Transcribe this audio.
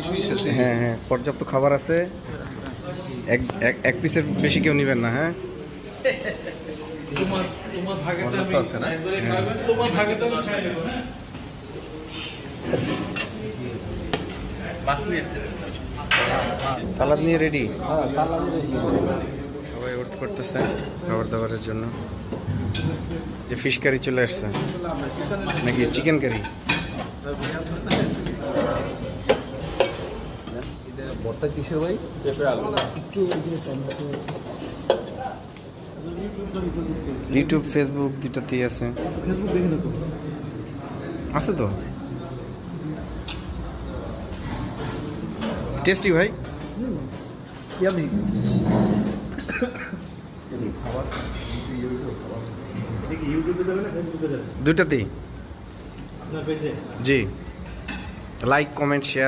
হয়ে হ্যাঁ হ্যাঁ পর্যাপ্ত খাবার আছে। এক এক- এক পিসের বেশি কেউ নেবেন না হ্যাঁ? নেব হ্যাঁ? সালাদ নিয়ে রেডি হ্যাঁ সালাদ সবাই ওয়েট করতেছে খাবার দাবারের জন্য। যে ফিশ কারি চলে আসছে। নাকি চিকেন কারি বর্তা কিসের ভাই? ইউটিউব ফেসবুক দুটাতেই আছে। আছে তো? টেস্টি ভাই? দুটাতেই জি। Like comment share